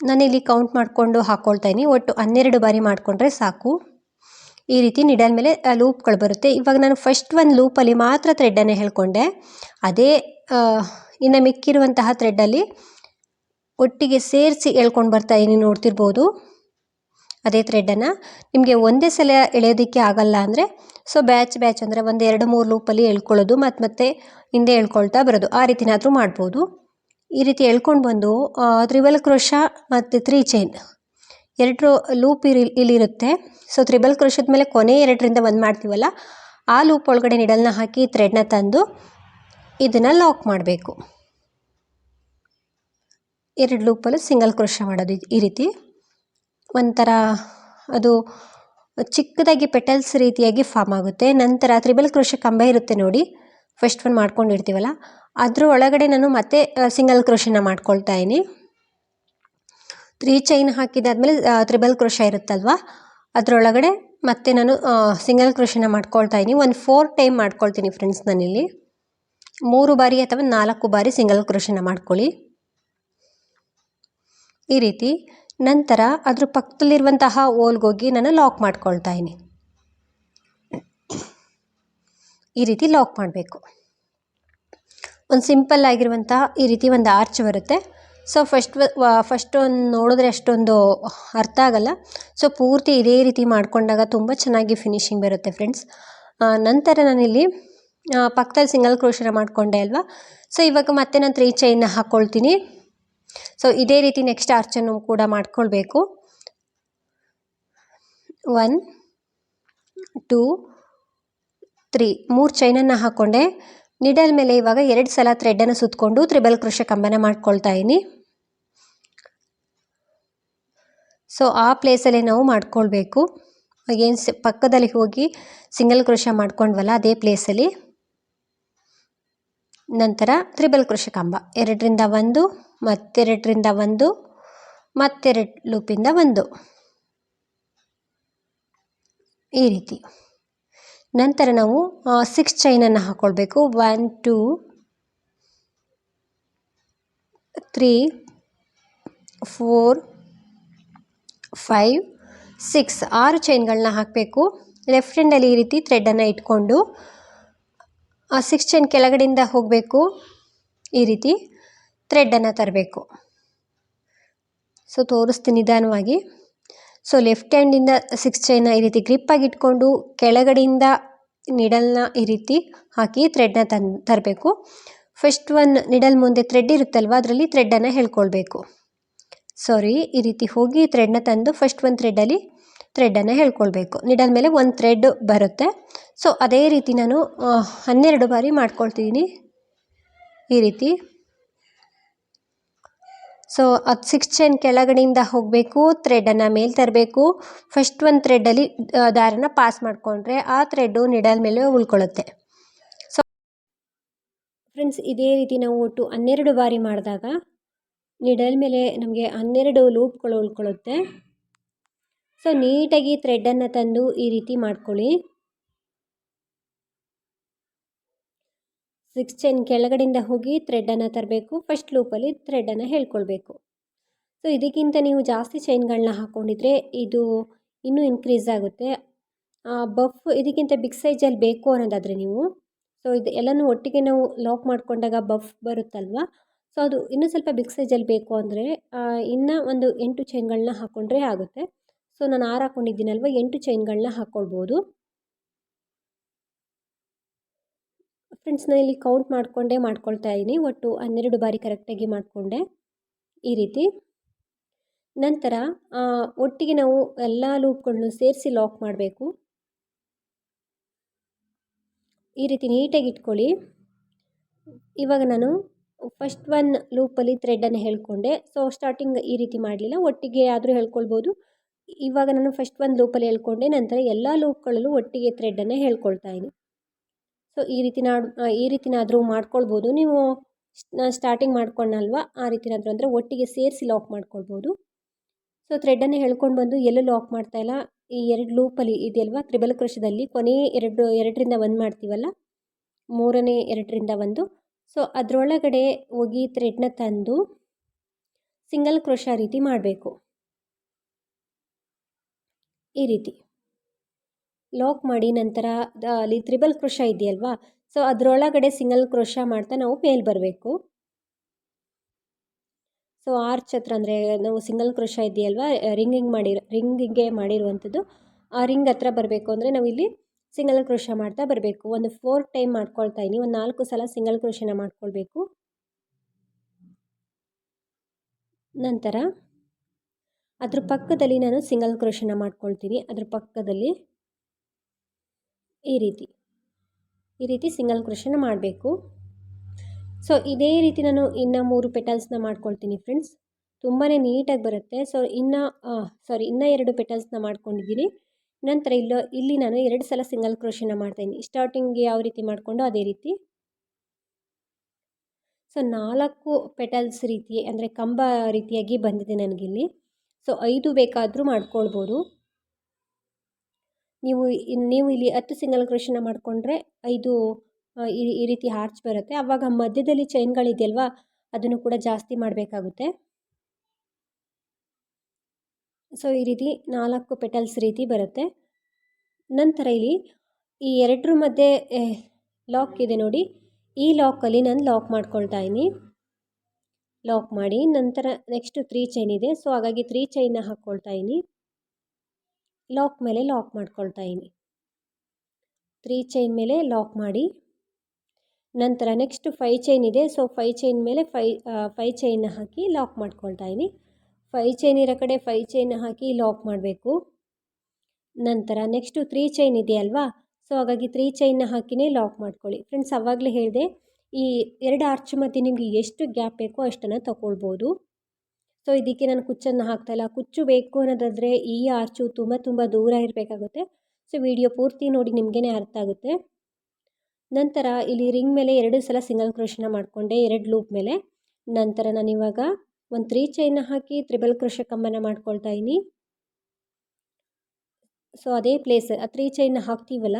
ನಾನಿಲ್ಲಿ ಕೌಂಟ್ ಮಾಡಿಕೊಂಡು ಹಾಕ್ಕೊಳ್ತಾ ಒಟ್ಟು ಹನ್ನೆರಡು ಬಾರಿ ಮಾಡಿಕೊಂಡ್ರೆ ಸಾಕು. ಈ ರೀತಿ ನಿಡಲ್ ಮೇಲೆ ಲೂಪ್ಗಳು ಬರುತ್ತೆ. ಇವಾಗ ನಾನು ಫಸ್ಟ್ ಒಂದು ಲೂಪಲ್ಲಿ ಮಾತ್ರ ಥ್ರೆಡ್ಡನ್ನು ಹೇಳ್ಕೊಂಡೆ. ಅದೇ ಇನ್ನು ಮಿಕ್ಕಿರುವಂತಹ ಥ್ರೆಡ್ಡಲ್ಲಿ ಒಟ್ಟಿಗೆ ಸೇರಿಸಿ ಎಳ್ಕೊಂಡು ಬರ್ತಾ ಇದ್ದೀನಿ ನೋಡ್ತಿರ್ಬೋದು. ಅದೇ ಥ್ರೆಡ್ಡನ್ನು ನಿಮಗೆ ಒಂದೇ ಸಲ ಎಳೆಯೋದಕ್ಕೆ ಆಗಲ್ಲ ಅಂದರೆ ಸೊ ಬ್ಯಾಚ್ ಬ್ಯಾಚ್ ಅಂದರೆ ಒಂದು ಎರಡು, ಮೂರು ಲೂಪಲ್ಲಿ ಎಳ್ಕೊಳ್ಳೋದು, ಮತ್ತು ಮತ್ತೆ ಹಿಂದೆ ಎಳ್ಕೊಳ್ತಾ ಬರೋದು. ಆ ರೀತಿನಾದರೂ ಮಾಡ್ಬೋದು. ಈ ರೀತಿ ಎಳ್ಕೊಂಡು ಬಂದು ತ್ರಿವಲ್ ಕ್ರೋಶ ಮತ್ತು ತ್ರೀ ಚೈನ್ ಎರಡು ಲೂಪ್ ಇರಿ, ಇಲ್ಲಿರುತ್ತೆ. ಸೊ ತ್ರಿಬಲ್ ಕ್ರೋಶದ ಮೇಲೆ ಕೊನೆ ಎರಡರಿಂದ ಒಂದು ಮಾಡ್ತೀವಲ್ಲ, ಆ ಲೂಪ್ ಒಳಗಡೆ ನಿಡಲ್ನ ಹಾಕಿ ಥ್ರೆಡ್ನ ತಂದು ಇದನ್ನು ಲಾಕ್ ಮಾಡಬೇಕು. ಎರಡು ಲೂಪಲ್ಲಿ ಸಿಂಗಲ್ ಕ್ರೋಶ ಮಾಡೋದು ಈ ರೀತಿ. ಒಂಥರ ಅದು ಚಿಕ್ಕದಾಗಿ ಪೆಟಲ್ಸ್ ರೀತಿಯಾಗಿ ಫಾರ್ಮ್ ಆಗುತ್ತೆ. ನಂತರ ತ್ರಿಬಲ್ ಕ್ರೋಶ ಕಂಬ ಇರುತ್ತೆ ನೋಡಿ ಫಸ್ಟ್ ಒನ್ ಮಾಡ್ಕೊಂಡಿರ್ತೀವಲ್ಲ, ಅದ್ರ ಒಳಗಡೆ ನಾನು ಮತ್ತೆ ಸಿಂಗಲ್ ಕ್ರೋಶನ ಮಾಡ್ಕೊಳ್ತಾ ಇದ್ದೀನಿ. ತ್ರೀ ಚೈನ್ ಹಾಕಿದಾದ್ಮೇಲೆ ತ್ರಿಬಲ್ ಕ್ರೋಶ ಇರುತ್ತಲ್ವ? ಅದರೊಳಗಡೆ ಮತ್ತೆ ನಾನು ಸಿಂಗಲ್ ಕ್ರೋಶನ ಮಾಡ್ಕೊಳ್ತಾ ಇದ್ದೀನಿ ಒಂದು ಫೋರ್ ಟೈಮ್ ಮಾಡ್ಕೊಳ್ತೀನಿ ಫ್ರೆಂಡ್ಸ್ ನಾನಿಲ್ಲಿ. ಮೂರು ಬಾರಿ ಅಥವಾ ನಾಲ್ಕು ಬಾರಿ ಸಿಂಗಲ್ ಕ್ರೋಶನ ಮಾಡ್ಕೊಳ್ಳಿ. ಈ ರೀತಿ. ನಂತರ ಅದ್ರ ಪಕ್ಕದಲ್ಲಿರುವಂತಹ ಓಲ್ಗೋಗಿ ನಾನು ಲಾಕ್ ಮಾಡ್ಕೊಳ್ತಾ ಇದ್ದೀನಿ ಈ ರೀತಿ ಲಾಕ್ ಮಾಡಬೇಕು. ಒಂದು ಸಿಂಪಲ್ ಆಗಿರುವಂತಹ ಈ ರೀತಿ ಒಂದು ಆರ್ಚ್ ಬರುತ್ತೆ. ಸೊ ಫಸ್ಟ್ ಫಸ್ಟ್ ಒಂದು ನೋಡಿದ್ರೆ ಅಷ್ಟೊಂದು ಅರ್ಥ ಆಗಲ್ಲ. ಸೊ ಪೂರ್ತಿ ಇದೇ ರೀತಿ ಮಾಡಿಕೊಂಡಾಗ ತುಂಬ ಚೆನ್ನಾಗಿ ಫಿನಿಶಿಂಗ್ ಬರುತ್ತೆ ಫ್ರೆಂಡ್ಸ್ ನಂತರ ನಾನಿಲ್ಲಿ ಪಕ್ಕದಲ್ಲಿ ಸಿಂಗಲ್ ಕ್ರೋಶನ ಮಾಡಿಕೊಂಡೆ ಅಲ್ವಾ? ಸೊ ಇವಾಗ ಮತ್ತೆ ನಾನು ತ್ರೀ ಚೈನ್ನ ಹಾಕ್ಕೊಳ್ತೀನಿ ಸೊ ಇದೇ ರೀತಿ ನೆಕ್ಸ್ಟ್ ಆರ್ಚನ್ನು ಕೂಡ ಮಾಡ್ಕೊಳ್ಬೇಕು. ಒನ್ ಟೂ ತ್ರೀ ಮೂರು ಚೈನನ್ನು ಹಾಕ್ಕೊಂಡೆ ನಿಡಲ್ ಮೇಲೆ ಇವಾಗ ಎರಡು ಸಲ ಥ್ರೆಡನ್ನು ಸುತ್ತಕೊಂಡು ತ್ರಿಬಲ್ ಕೃಷ ಕಂಬನ ಮಾಡ್ಕೊಳ್ತಾ ಇದ್ದೀನಿ. ಸೊ ಆ ಪ್ಲೇಸಲ್ಲೇ ನಾವು ಮಾಡ್ಕೊಳ್ಬೇಕು. ಏನು ಸಿ, ಪಕ್ಕದಲ್ಲಿ ಹೋಗಿ ಸಿಂಗಲ್ ಕೃಷ ಮಾಡ್ಕೊಂಡ್ವಲ್ಲ, ಅದೇ ಪ್ಲೇಸಲ್ಲಿ ನಂತರ ತ್ರಿಬಲ್ ಕೃಷ ಕಂಬ. ಎರಡರಿಂದ ಒಂದು, ಮತ್ತೆರಡರಿಂದ ಒಂದು, ಮತ್ತೆರಡು ಲೂಪಿಂದ ಒಂದು. ಈ ರೀತಿ. ನಂತರ ನಾವು ಸಿಕ್ಸ್ ಚೈನನ್ನು ಹಾಕ್ಕೊಳ್ಬೇಕು one two three four five six ಆರು ಚೈನ್ಗಳನ್ನ ಹಾಕಬೇಕು. ಲೆಫ್ಟ್ ಹ್ಯಾಂಡಲ್ಲಿ ಈ ರೀತಿ ಥ್ರೆಡನ್ನು ಇಟ್ಕೊಂಡು, ಆ ಸಿಕ್ಸ್ ಚೈನ್ ಕೆಳಗಡೆಯಿಂದ ಹೋಗಬೇಕು. ಈ ರೀತಿ ಥ್ರೆಡ್ಡನ್ನು ತರಬೇಕು. ಸೊ ತೋರಿಸ್ತೀನಿ ನಿಧಾನವಾಗಿ. ಸೊ ಲೆಫ್ಟ್ ಹ್ಯಾಂಡಿಂದ ಸಿಕ್ಸ್ ಚೈನ ಈ ರೀತಿ ಗ್ರಿಪ್ಪಾಗಿ ಇಟ್ಕೊಂಡು, ಕೆಳಗಡೆಯಿಂದ ನಿಡಲ್ನ ಈ ರೀತಿ ಹಾಕಿ ಥ್ರೆಡ್ನ ತನ್, ತರಬೇಕು. ಫಸ್ಟ್ ಒನ್ ನಿಡಲ್ ಮುಂದೆ ಥ್ರೆಡ್ ಇರುತ್ತಲ್ವ, ಅದರಲ್ಲಿ ಥ್ರೆಡ್ಡನ್ನು ಹೇಳ್ಕೊಳ್ಬೇಕು. ಸಾರಿ ಈ ರೀತಿ ಹೋಗಿ ಥ್ರೆಡ್ನ ತಂದು ಫಸ್ಟ್ ಒಂದು ಥ್ರೆಡ್ಡಲ್ಲಿ ಥ್ರೆಡ್ಡನ್ನು ಹೇಳ್ಕೊಳ್ಬೇಕು. ನಿಡಲ್ ಮೇಲೆ ಒಂದು ಥ್ರೆಡ್ ಬರುತ್ತೆ. ಸೊ ಅದೇ ರೀತಿ ನಾನು ಹನ್ನೆರಡು ಬಾರಿ ಮಾಡ್ಕೊಳ್ತೀನಿ ಈ ರೀತಿ. ಸೊ ಅದು ಸಿಕ್ಸ್ ಚೈನ್ ಕೆಳಗಡೆಯಿಂದ ಹೋಗಬೇಕು ಥ್ರೆಡನ್ನು ಮೇಲೆ ತರಬೇಕು. ಫಸ್ಟ್ ಒಂದು ಥ್ರೆಡ್ಡಲ್ಲಿ ದಾರನ ಪಾಸ್ ಮಾಡಿಕೊಂಡ್ರೆ ಆ ಥ್ರೆಡ್ಡು ನಿಡಲ್ ಮೇಲೆ ಉಳ್ಕೊಳ್ಳುತ್ತೆ ಸೊ ಫ್ರೆಂಡ್ಸ್ ಇದೇ ರೀತಿ ನಾವು ಒಟ್ಟು ಹನ್ನೆರಡು ಬಾರಿ ಮಾಡಿದಾಗ ನಿಡಲ್ ಮೇಲೆ ನಮಗೆ ಹನ್ನೆರಡು ಲೂಪ್ಗಳು ಉಳ್ಕೊಳ್ಳುತ್ತೆ. ಸೊ ನೀಟಾಗಿ ಥ್ರೆಡ್ಡನ್ನು ತಂದು ಈ ರೀತಿ ಮಾಡ್ಕೊಳ್ಳಿ. ಸಿಕ್ಸ್ ಚೈನ್ ಕೆಳಗಡೆಯಿಂದ ಹೋಗಿ ಥ್ರೆಡ್ಡನ್ನು ತರಬೇಕು. ಫಸ್ಟ್ ಲೂಪಲ್ಲಿ ಥ್ರೆಡ್ಡನ್ನು ಹೇಳ್ಕೊಳ್ಬೇಕು. ಸೊ ಇದಕ್ಕಿಂತ ನೀವು ಜಾಸ್ತಿ ಚೈನ್ಗಳನ್ನ ಹಾಕ್ಕೊಂಡಿದ್ರೆ ಇದು ಇನ್ನೂ ಇನ್ಕ್ರೀಸ್ ಆಗುತ್ತೆ. ಬಫ್ ಇದಕ್ಕಿಂತ ಬಿಗ್ ಸೈಜಲ್ಲಿ ಬೇಕು ಅನ್ನೋದಾದರೆ ನೀವು. ಸೊ ಇದು ಎಲ್ಲನೂ ಒಟ್ಟಿಗೆ ನಾವು ಲಾಕ್ ಮಾಡಿಕೊಂಡಾಗ ಬಫ್ ಬರುತ್ತಲ್ವ? ಸೊ ಅದು ಇನ್ನೂ ಸ್ವಲ್ಪ ಬಿಗ್ ಸೈಜಲ್ಲಿ ಬೇಕು ಅಂದರೆ ಇನ್ನೂ ಒಂದು ಎಂಟು ಚೈನ್ಗಳನ್ನ ಹಾಕ್ಕೊಂಡ್ರೆ ಆಗುತ್ತೆ. ಸೊ ನಾನು ಆರು ಹಾಕ್ಕೊಂಡಿದ್ದೀನಲ್ವ ಎಂಟು ಚೈನ್ಗಳನ್ನ ಹಾಕ್ಕೊಳ್ಬೋದು ಫ್ರೆಂಡ್ಸ್, ನಾನು ಇಲ್ಲಿ ಕೌಂಟ್ ಮಾಡಿಕೊಂಡೇ ಮಾಡ್ಕೊಳ್ತಾ ಇದ್ದೀನಿ. ಒಟ್ಟು ಹನ್ನೆರಡು ಬಾರಿ ಕರೆಕ್ಟಾಗಿ ಮಾಡಿಕೊಂಡೆ ಈ ರೀತಿ. ನಂತರ ಒಟ್ಟಿಗೆ ನಾವು ಎಲ್ಲ ಲೂಪ್ಗಳನ್ನು ಸೇರಿಸಿ ಲಾಕ್ ಮಾಡಬೇಕು. ಈ ರೀತಿ ನೀಟಾಗಿ ಇಟ್ಕೊಳ್ಳಿ. ಇವಾಗ ನಾನು ಫಸ್ಟ್ ಒನ್ ಲೂಪಲ್ಲಿ ಥ್ರೆಡನ್ನು ಹೇಳ್ಕೊಂಡೆ. ಸೊ ಸ್ಟಾರ್ಟಿಂಗ್ ಈ ರೀತಿ ಮಾಡಲಿಲ್ಲ. ಒಟ್ಟಿಗೆ ಆದರೂ ಹೇಳ್ಕೊಳ್ಬೋದು. ಇವಾಗ ನಾನು ಫಸ್ಟ್ ಒಂದು ಲೂಪಲ್ಲಿ ಹೇಳ್ಕೊಂಡೆ. ನಂತರ ಎಲ್ಲ ಲೂಪ್ಗಳಲ್ಲೂ ಒಟ್ಟಿಗೆ ಥ್ರೆಡನ್ನು ಹೇಳ್ಕೊಳ್ತಾ ಇದ್ದೀನಿ. ಸೊ ಈ ರೀತಿ ಈ ರೀತಿನಾದರೂ ಮಾಡ್ಕೊಳ್ಬೋದು. ನೀವು ಸ್ಟಾರ್ಟಿಂಗ್ ಮಾಡ್ಕೊಂಡಲ್ವ, ಆ ರೀತಿನಾದರೂ ಅಂದರೆ ಒಟ್ಟಿಗೆ ಸೇರಿಸಿ ಲಾಕ್ ಮಾಡ್ಕೊಳ್ಬೋದು. ಸೊ ಥ್ರೆಡನ್ನು ಹೇಳ್ಕೊಂಡು ಬಂದು ಎಲ್ಲೂ ಲಾಕ್ ಮಾಡ್ತಾ ಇಲ್ಲ. ಈ ಎರಡು ಲೂಪಲ್ಲಿ ಇದೆಯಲ್ವಾ, ತ್ರಿಬಲ್ ಕೃಷದಲ್ಲಿ ಕೊನೆಯ ಎರಡು, ಎರಡರಿಂದ ಒಂದು ಮಾಡ್ತೀವಲ್ಲ? ಮೂರನೇ ಎರಡರಿಂದ ಒಂದು. ಸೊ ಅದರೊಳಗಡೆ ಹೋಗಿ ಥ್ರೆಡ್ನ ತಂದು ಸಿಂಗಲ್ ಕ್ರೋಶ ರೀತಿ ಮಾಡಬೇಕು. ಈ ರೀತಿ. ಲಾಕ್ ಮಾಡಿ ನಂತರ ಅಲ್ಲಿ ತ್ರಿಬಲ್ ಕ್ರೋಶ ಇದೆಯಲ್ವಾ? ಸೊ ಅದರೊಳಗಡೆ ಸಿಂಗಲ್ ಕ್ರೋಶ ಮಾಡ್ತಾ ನಾವು ಮೇಲೆ ಬರಬೇಕು. ಸೊ ಆರ್ಚ್ ಹತ್ರ ಅಂದರೆ ನಾವು ಸಿಂಗಲ್ ಕ್ರೋಶ ಇದೆಯಲ್ವಾ? ರಿಂಗಿಂಗ್ ಮಾಡಿರೋ ರಿಂಗಿಗೆ ಮಾಡಿರುವಂಥದ್ದು, ಆ ರಿಂಗ್ ಹತ್ರ ಬರಬೇಕು ಅಂದರೆ ನಾವು ಇಲ್ಲಿ ಸಿಂಗಲ್ ಕ್ರೋಶ ಮಾಡ್ತಾ ಬರಬೇಕು. ಒಂದು ಫೋರ್ ಟೈಮ್ ಮಾಡ್ಕೊಳ್ತಾ ಇದ್ದೀನಿ. ಒಂದು ನಾಲ್ಕು ಸಲ ಸಿಂಗಲ್ ಕ್ರೋಶನ ಮಾಡ್ಕೊಳ್ಬೇಕು. ನಂತರ ಅದ್ರ ಪಕ್ಕದಲ್ಲಿ ನಾನು ಸಿಂಗಲ್ ಕ್ರೋಶನ ಮಾಡ್ಕೊಳ್ತೀನಿ. ಅದ್ರ ಪಕ್ಕದಲ್ಲಿ ಈ ರೀತಿ ಈ ರೀತಿ ಸಿಂಗಲ್ ಕ್ರೋಶನ ಮಾಡಬೇಕು. ಸೊ ಇದೇ ರೀತಿ ನಾನು ಇನ್ನು ಮೂರು ಪೆಟಲ್ಸ್ನ ಮಾಡ್ಕೊಳ್ತೀನಿ ಫ್ರೆಂಡ್ಸ್ ತುಂಬಾ ನೀಟಾಗಿ ಬರುತ್ತೆ. ಸೊ ಇನ್ನು ಸಾರಿ ಇನ್ನೂ ಎರಡು ಪೆಟಲ್ಸ್ನ ಮಾಡ್ಕೊಂಡಿದ್ದೀನಿ. ನಂತರ ಇಲ್ಲೋ, ಇಲ್ಲಿ ನಾನು ಎರಡು ಸಲ ಸಿಂಗಲ್ ಕ್ರೋಶನ ಮಾಡ್ತಾಯಿದ್ದೀನಿ ಸ್ಟಾರ್ಟಿಂಗ್ ಯಾವ ರೀತಿ ಮಾಡಿಕೊಂಡು ಅದೇ ರೀತಿ. ಸೊ, ನಾಲ್ಕು ಪೆಟಲ್ಸ್ ರೀತಿ, ಅಂದರೆ ಕಂಬ ರೀತಿಯಾಗಿ ಬಂದಿದೆ ನನಗಿಲ್ಲಿ. ಸೊ, ಐದು ಬೇಕಾದರೂ ಮಾಡ್ಕೊಳ್ಬೋದು. ನೀವು ನೀವು ಇಲ್ಲಿ ಹತ್ತು ಸಿಂಗಲ್ ಕ್ರೋಶನ ಮಾಡಿಕೊಂಡ್ರೆ ಐದು ಈ ರೀತಿ ಹಾರ್ಚ್ ಬರುತ್ತೆ. ಆವಾಗ ಮಧ್ಯದಲ್ಲಿ ಚೈನ್ಗಳಿದೆಯಲ್ವಾ, ಅದನ್ನು ಕೂಡ ಜಾಸ್ತಿ ಮಾಡಬೇಕಾಗುತ್ತೆ. ಸೊ, ಈ ರೀತಿ ನಾಲ್ಕು ಪೆಟಲ್ಸ್ ರೀತಿ ಬರುತ್ತೆ. ನಂತರ ಇಲ್ಲಿ ಈ ಎರಡರ ಮಧ್ಯೆ ಲಾಕ್ ಇದೆ ನೋಡಿ. ಈ ಲಾಕಲ್ಲಿ ನಾನು ಲಾಕ್ ಮಾಡ್ಕೊಳ್ತಾ ಇದ್ದೀನಿ. ಲಾಕ್ ಮಾಡಿ, ನಂತರ ನೆಕ್ಸ್ಟು ತ್ರೀ ಚೈನ್ ಇದೆ. ಸೊ, ಹಾಗಾಗಿ ತ್ರೀ ಚೈನ್ನ ಹಾಕ್ಕೊಳ್ತಾ ಇದ್ದೀನಿ. ಲಾಕ್ ಮೇಲೆ ಲಾಕ್ ಮಾಡ್ಕೊಳ್ತಾ ಇದ್ದೀನಿ. ತ್ರೀ ಚೈನ್ ಮೇಲೆ ಲಾಕ್ ಮಾಡಿ. ನಂತರ ನೆಕ್ಸ್ಟ್ ಫೈ ಚೈನ್ ಇದೆ. ಸೊ ಫೈ ಚೈನ್ ಮೇಲೆ ಫೈ ಫೈ ಚೈನ್ ಹಾಕಿ ಲಾಕ್ ಮಾಡ್ಕೊಳ್ತಾ ಇದ್ದೀನಿ. ಫೈ ಚೈನ್ ಇರೋ ಕಡೆ ಫೈ ಚೈನ್ ಹಾಕಿ ಲಾಕ್ ಮಾಡಬೇಕು. ನಂತರ ನೆಕ್ಸ್ಟು ತ್ರೀ ಚೈನ್ ಇದೆಯಲ್ವಾ ಸೊ ಹಾಗಾಗಿ ತ್ರೀ ಚೈನ್ನ ಹಾಕಿನೇ ಲಾಕ್ ಮಾಡ್ಕೊಳ್ಳಿ. ಫ್ರೆಂಡ್ಸ್ ಆವಾಗಲೇ ಹೇಳಿದೆ, ಈ ಎರಡು ಆರ್ಚ್ ಮಧ್ಯೆ ನಿಮಗೆ ಎಷ್ಟು ಗ್ಯಾಪ್ ಬೇಕೋ ಅಷ್ಟನ್ನು ತಗೊಳ್ಬೋದು. ಸೊ ಇದಕ್ಕೆ ನಾನು ಕುಚ್ಚನ್ನು ಹಾಕ್ತಾಯಿಲ್ಲ ಕುಚ್ಚು ಬೇಕು ಅನ್ನೋದಾದರೆ ಈ ಆರ್ಚು ತುಂಬ ತುಂಬ ದೂರ ಇರಬೇಕಾಗುತ್ತೆ. ಸೊ ವಿಡಿಯೋ ಪೂರ್ತಿ ನೋಡಿ ನಿಮಗೇ ಅರ್ಥ ಆಗುತ್ತೆ. ನಂತರ ಇಲ್ಲಿ ರಿಂಗ್ ಮೇಲೆ ಎರಡು ಸಲ ಸಿಂಗಲ್ ಕ್ರೋಶನ ಮಾಡಿಕೊಂಡೆ, ಎರಡು ಲೂಪ್ ಮೇಲೆ. ನಂತರ ನಾನು ಇವಾಗ ಒಂದು ತ್ರೀ ಚೈನ್ನ ಹಾಕಿ ತ್ರಿಬಲ್ ಕೃಷ ಕಂಬನ ಮಾಡ್ಕೊಳ್ತಾ ಇದ್ದೀನಿ ಸೊ ಅದೇ ಪ್ಲೇಸ್ ಆ ತ್ರೀ ಚೈನ್ನ ಹಾಕ್ತೀವಲ್ಲ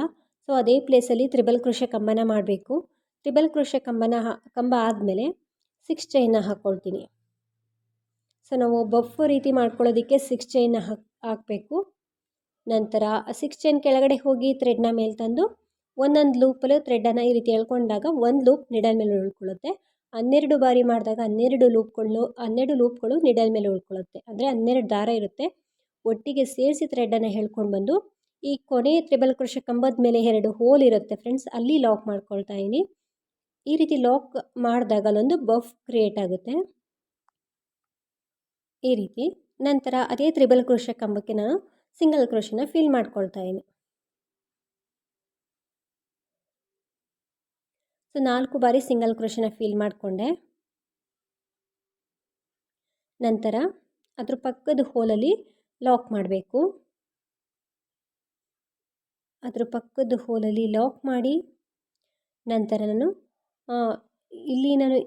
ಸೊ ಅದೇ ಪ್ಲೇಸಲ್ಲಿ ತ್ರಿಬಲ್ ಕೃಷ ಕಂಬನ ಮಾಡಬೇಕು. ತ್ರಿಬಲ್ ಕ್ರೋಶ ಕಂಬನ ಕಂಬ ಆದಮೇಲೆ ಸಿಕ್ಸ್ ಚೈನ್ನ ಹಾಕ್ಕೊಳ್ತೀನಿ ಸೊ ನಾವು ಬಫ್ ರೀತಿ ಮಾಡ್ಕೊಳ್ಳೋದಕ್ಕೆ ಸಿಕ್ಸ್ ಚೈನ್ ಹಾಕ್, ಹಾಕಬೇಕು. ನಂತರ ಸಿಕ್ಸ್ ಚೈನ್ ಕೆಳಗಡೆ ಹೋಗಿ ಥ್ರೆಡ್ನ ಮೇಲೆ ತಂದು ಒಂದೊಂದು ಲೂಪಲ್ಲೂ ಥ್ರೆಡನ್ನು ಈ ರೀತಿ ಎಳ್ಕೊಂಡಾಗ ಒಂದು ಲೂಪ್ ನಿಡಲ್ ಮೇಲೆ ಉಳ್ಕೊಳ್ಳುತ್ತೆ. ಹನ್ನೆರಡು ಬಾರಿ ಮಾಡಿದಾಗ ಹನ್ನೆರಡು ಲೂಪ್ಗಳು ಹನ್ನೆರಡು ಲೂಪ್ಗಳು ನಿಡಲ್ ಮೇಲೆ ಉಳ್ಕೊಳ್ಳುತ್ತೆ. ಅಂದರೆ ಹನ್ನೆರಡು ದಾರ ಇರುತ್ತೆ. ಒಟ್ಟಿಗೆ ಸೇರಿಸಿ ಥ್ರೆಡನ್ನು ಹೇಳ್ಕೊಂಡು ಬಂದು, ಈ ಕೊನೆ ತ್ರಿಬಲ್ ಕೃಷ ಕಂಬದ ಮೇಲೆ ಎರಡು ಹೋಲ್ ಇರುತ್ತೆ ಫ್ರೆಂಡ್ಸ್ ಅಲ್ಲಿ ಲಾಕ್ ಮಾಡ್ಕೊಳ್ತಾ ಇದ್ದೀನಿ ಈ ರೀತಿ ಲಾಕ್ ಮಾಡಿದಾಗ ಅಲ್ಲೊಂದು ಬಫ್ ಕ್ರಿಯೇಟ್ ಆಗುತ್ತೆ. ಈ ರೀತಿ. ನಂತರ ಅದೇ ತ್ರಿಬಲ್ ಕ್ರೋಶ ಕಂಬಕ್ಕೆ ನಾನು ಸಿಂಗಲ್ ಕ್ರೋಶನ ಫಿಲ್ ಮಾಡ್ಕೊಳ್ತಾ ಇದ್ದೀನಿ ಸೊ ನಾಲ್ಕು ಬಾರಿ ಸಿಂಗಲ್ ಕ್ರೋಶನ ಫೀಲ್ ಮಾಡಿಕೊಂಡೆ. ನಂತರ ಅದ್ರ ಪಕ್ಕದ ಹೋಲಲ್ಲಿ ಲಾಕ್ ಮಾಡಬೇಕು. ಅದ್ರ ಪಕ್ಕದ ಹೋಲಲ್ಲಿ ಲಾಕ್ ಮಾಡಿ, ನಂತರ ನಾನು ಇಲ್ಲಿ ನಾನು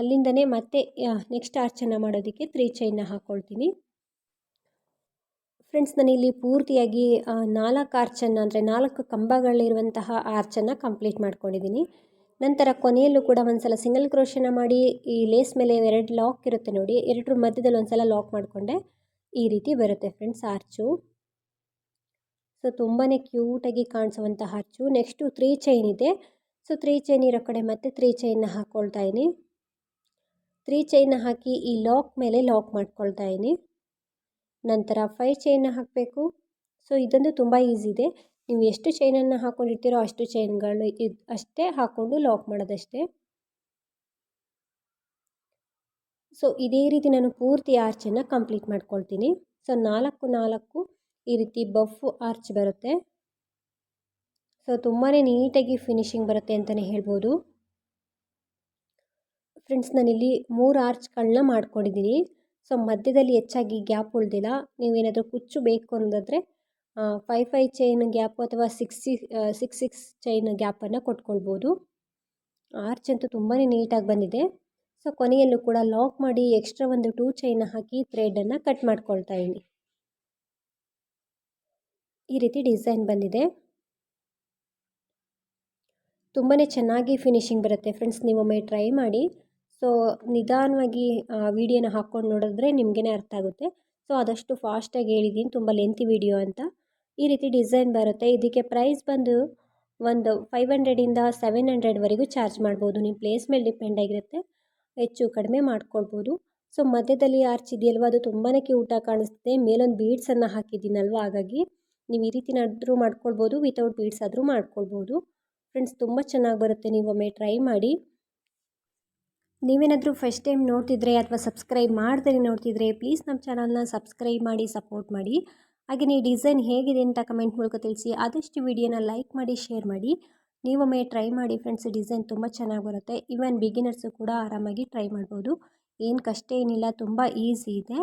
ಅಲ್ಲಿಂದನೇ ಮತ್ತೆ ನೆಕ್ಸ್ಟ್ ಆರ್ಚನ್ನು ಮಾಡೋದಕ್ಕೆ ತ್ರೀ ಚೈನ್ನ ಹಾಕ್ಕೊಳ್ತೀನಿ ಫ್ರೆಂಡ್ಸ್ ನಾನಿಲ್ಲಿ ಪೂರ್ತಿಯಾಗಿ ನಾಲ್ಕು ಆರ್ಚನ್ನು ಅಂದರೆ ನಾಲ್ಕು ಕಂಬಗಳಿರುವಂತಹ ಆರ್ಚನ್ನು ಕಂಪ್ಲೀಟ್ ಮಾಡ್ಕೊಂಡಿದ್ದೀನಿ. ನಂತರ ಕೊನೆಯಲ್ಲೂ ಕೂಡ ಒಂದು ಸಲ ಸಿಂಗಲ್ ಕ್ರೋಶನ ಮಾಡಿ, ಈ ಲೇಸ್ ಮೇಲೆ ಎರಡು ಲಾಕ್ ಇರುತ್ತೆ ನೋಡಿ, ಎರಡರ ಮಧ್ಯದಲ್ಲಿ ಒಂದು ಸಲ ಲಾಕ್ ಮಾಡಿಕೊಂಡೆ, ಈ ರೀತಿ ಬರುತ್ತೆ ಫ್ರೆಂಡ್ಸ್ ಆರ್ಚು ಸೊ ತುಂಬಾ ಕ್ಯೂಟಾಗಿ ಕಾಣಿಸುವಂತಹ ಆರ್ಚು ನೆಕ್ಸ್ಟು ತ್ರೀ ಚೈನ್ ಇದೆ. ಸೊ ತ್ರೀ ಚೈನ್ ಇರೋ ಕಡೆ ಮತ್ತೆ ತ್ರೀ ಚೈನ್ನ ಹಾಕ್ಕೊಳ್ತಾ ಇದ್ದೀನಿ. ತ್ರೀ ಚೈನ್ನ ಹಾಕಿ ಈ ಲಾಕ್ ಮೇಲೆ ಲಾಕ್ ಮಾಡ್ಕೊಳ್ತಾ ಇದ್ದೀನಿ. ನಂತರ ಫೈವ್ ಚೈನ್ನ ಹಾಕಬೇಕು. ಸೊ ಇದೊಂದು ತುಂಬ ಈಸಿ ಇದೆ. ನೀವು ಎಷ್ಟು ಚೈನನ್ನು ಹಾಕ್ಕೊಂಡಿರ್ತೀರೋ ಅಷ್ಟು ಚೈನ್ಗಳು ಇದು ಅಷ್ಟೇ ಹಾಕ್ಕೊಂಡು ಲಾಕ್ ಮಾಡೋದಷ್ಟೇ. ಸೊ ಇದೇ ರೀತಿ ನಾನು ಪೂರ್ತಿ ಆರ್ಚನ್ನು ಕಂಪ್ಲೀಟ್ ಮಾಡ್ಕೊಳ್ತೀನಿ. ಸೊ ನಾಲ್ಕು ನಾಲ್ಕು ಈ ರೀತಿ ಬಫ್ ಆರ್ಚ್ ಬರುತ್ತೆ. ಸೊ ತುಂಬಾ ನೀಟಾಗಿ ಫಿನಿಶಿಂಗ್ ಬರುತ್ತೆ ಅಂತಲೇ ಹೇಳ್ಬೋದು. ಫ್ರೆಂಡ್ಸ್ ನಾನಿಲ್ಲಿ ಮೂರು ಆರ್ಚ್ಗಳನ್ನ ಮಾಡ್ಕೊಂಡಿದ್ದೀನಿ. ಸೊ ಮಧ್ಯದಲ್ಲಿ ಹೆಚ್ಚಾಗಿ ಗ್ಯಾಪ್ ಉಳಿದಿಲ್ಲ. ನೀವೇನಾದರೂ ಕುಚ್ಚು ಬೇಕು ಅನ್ನೋದಾದರೆ ಫೈವ್ ಫೈವ್ ಚೈನ್ ಗ್ಯಾಪು ಅಥವಾ ಸಿಕ್ಸ್ ಸಿಕ್ಸ್ ಸಿಕ್ಸ್ ಚೈನ್ ಗ್ಯಾಪನ್ನು ಕೊಟ್ಕೊಳ್ಬೋದು. ಆರ್ಚ್ ಅಂತೂ ತುಂಬಾ ನೀಟಾಗಿ ಬಂದಿದೆ. ಸೊ ಕೊನೆಯಲ್ಲೂ ಕೂಡ ಲಾಕ್ ಮಾಡಿ ಎಕ್ಸ್ಟ್ರಾ ಒಂದು ಟೂ ಚೈನ್ ಹಾಕಿ ಥ್ರೆಡನ್ನು ಕಟ್ ಮಾಡ್ಕೊಳ್ತಾ ಇದ್ದೀನಿ ಈ ರೀತಿ ಡಿಸೈನ್ ಬಂದಿದೆ. ತುಂಬಾ ಚೆನ್ನಾಗಿ ಫಿನಿಶಿಂಗ್ ಬರುತ್ತೆ ಫ್ರೆಂಡ್ಸ್ ನೀವೊಮ್ಮೆ ಟ್ರೈ ಮಾಡಿ. ಸೊ ನಿಧಾನವಾಗಿ ವಿಡಿಯೋನ ಹಾಕ್ಕೊಂಡು ನೋಡಿದ್ರೆ ನಿಮಗೇ ಅರ್ಥ ಆಗುತ್ತೆ. ಸೊ ಆದಷ್ಟು ಫಾಸ್ಟಾಗಿ ಹೇಳಿದ್ದೀನಿ ತುಂಬ ಲೆಂತಿ ವಿಡಿಯೋ ಅಂತ. ಈ ರೀತಿ ಡಿಸೈನ್ ಬರುತ್ತೆ. ಇದಕ್ಕೆ ಪ್ರೈಸ್ ಬಂದು ಒಂದು ಫೈವ್ ಹಂಡ್ರೆಡಿಂದ ಸೆವೆನ್ ಹಂಡ್ರೆಡ್ವರೆಗೂ ಚಾರ್ಜ್ ಮಾಡ್ಬೋದು. ನಿಮ್ಮ ಪ್ಲೇಸ್ ಮೇಲೆ ಡಿಪೆಂಡ್ ಆಗಿರುತ್ತೆ, ಹೆಚ್ಚು ಕಡಿಮೆ ಮಾಡ್ಕೊಳ್ಬೋದು. ಸೊ ಮಧ್ಯದಲ್ಲಿ ಆರ್ಚ್ ಇದೆಯಲ್ವ? ಅದು ತುಂಬಾ ಕ್ಯೂಟ ಕಾಣಿಸ್ತಿದೆ. ಮೇಲೊಂದು ಬೀಡ್ಸನ್ನು ಹಾಕಿದ್ದೀನಲ್ವ? ಹಾಗಾಗಿ ನೀವು ಈ ರೀತಿನಾದರೂ ಮಾಡ್ಕೊಳ್ಬೋದು ವಿತೌಟ್ ಬೀಡ್ಸ್ ಆದರೂ ಮಾಡ್ಕೊಳ್ಬೋದು. ಫ್ರೆಂಡ್ಸ್ ತುಂಬ ಚೆನ್ನಾಗಿ ಬರುತ್ತೆ. ನೀವೊಮ್ಮೆ ಟ್ರೈ ಮಾಡಿ. ನೀವೇನಾದರೂ ಫಸ್ಟ್ ಟೈಮ್ ನೋಡ್ತಿದ್ರೆ ಅಥವಾ ಸಬ್ಸ್ಕ್ರೈಬ್ ಮಾಡ್ದೇ ನೋಡ್ತಿದ್ರೆ ಪ್ಲೀಸ್ ನಮ್ಮ ಚಾನಲ್ನ ಸಬ್ಸ್ಕ್ರೈಬ್ ಮಾಡಿ ಸಪೋರ್ಟ್ ಮಾಡಿ. ಹಾಗೆ ಈ ಡಿಸೈನ್ ಹೇಗಿದೆ ಅಂತ ಕಮೆಂಟ್ ಮೂಲಕ ತಿಳಿಸಿ. ಆದಷ್ಟು ವಿಡಿಯೋನ ಲೈಕ್ ಮಾಡಿ, ಶೇರ್ ಮಾಡಿ. ನೀವೊಮ್ಮೆ ಟ್ರೈ ಮಾಡಿ ಫ್ರೆಂಡ್ಸ್, ಡಿಸೈನ್ ತುಂಬ ಚೆನ್ನಾಗಿ ಬರುತ್ತೆ. ಈವನ್ ಬಿಗಿನರ್ಸು ಕೂಡ ಆರಾಮಾಗಿ ಟ್ರೈ ಮಾಡ್ಬೋದು. ಏನು ಕಷ್ಟ ಏನಿಲ್ಲ, ತುಂಬ ಈಸಿ ಇದೆ.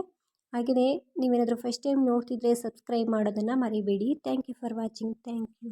ಹಾಗೆಯೇ ನೀವೇನಾದರೂ ಫಸ್ಟ್ ಟೈಮ್ ನೋಡ್ತಿದ್ರೆ ಸಬ್ಸ್ಕ್ರೈಬ್ ಮಾಡೋದನ್ನು ಮರಿಬೇಡಿ. Thank you for watching. Thank you.